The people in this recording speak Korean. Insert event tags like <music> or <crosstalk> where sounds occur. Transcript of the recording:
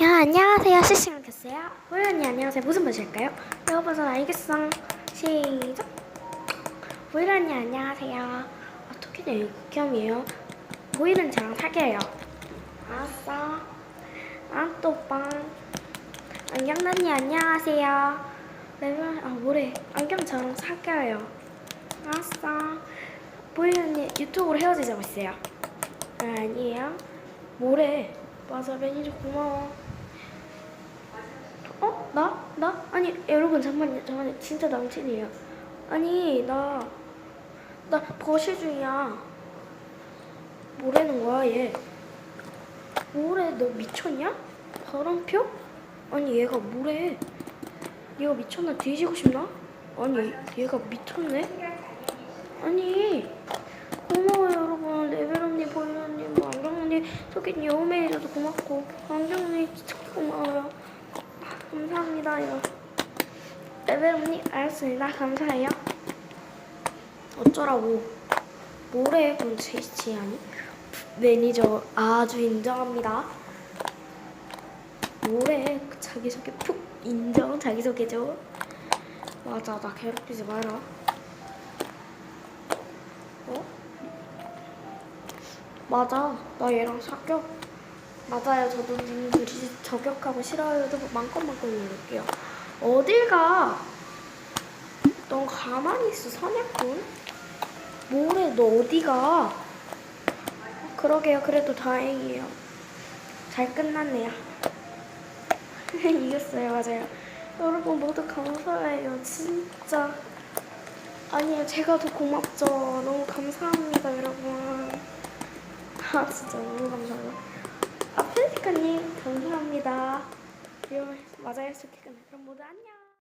야 안녕하세요. 켰어요? 보이 언니 안녕하세요. 무슨 맛일까요? 배고파서 알겠어. 시작. 언니 안녕하세요. 아 토끼는 극혐이에요? 보이는 저랑 사귀어요. 알았어. 아또 오빠 안경 언니 안녕하세요. 레벨 아 뭐래. 안경 저랑 사귀어요. 알았어. 보이 언니 유튜브로 헤어지자고 있어요. 아, 아니에요. 뭐래? 맞아 매니저 고마워. 어? 나? 나? 아니 여러분 잠깐만요. 잠깐만요. 진짜 남친이에요. 아니 나나 거실 중이야. 뭐라는 거야 얘? 뭐래? 너 미쳤냐? 바람표? 아니 얘가 뭐래? 얘가 미쳤나? 뒤지고 싶나? 아니 얘가 미쳤네? 아니 고마워요 여러분. 레벨 언니 보이 언니 뭐 안경 언니 저기 여우메이저도 고맙고. 안경 언니 진짜 고마워요. 아, 레벨 언니 알았습니다. 감사해요. 어쩌라고. 뭐래? 그럼 제이치 아니? 매니저 아주 인정합니다. 뭐래? 그 자기소개 푹 인정 자기소개죠. 맞아 나 괴롭히지 마라. 어? 맞아. 나 얘랑 사겨 맞아요. 저도 님 둘이 저격하고 싫어요 저 맘껏맘껏 읽을게요. 어딜 가? 넌 가만히 있어 사냥꾼? 뭐래 너 어디 가? 그러게요. 그래도 다행이에요. 잘 끝났네요. <laughs> 이겼어요. 맞아요. 여러분 모두 감사해요. 진짜. 아니요. 제가 더 고맙죠. 너무 감사합니다 여러분. <laughs> 아 진짜 너무 감사해요 아 펠리카님 감사합니다. 요 맞아요 스티커 그럼 모두 안녕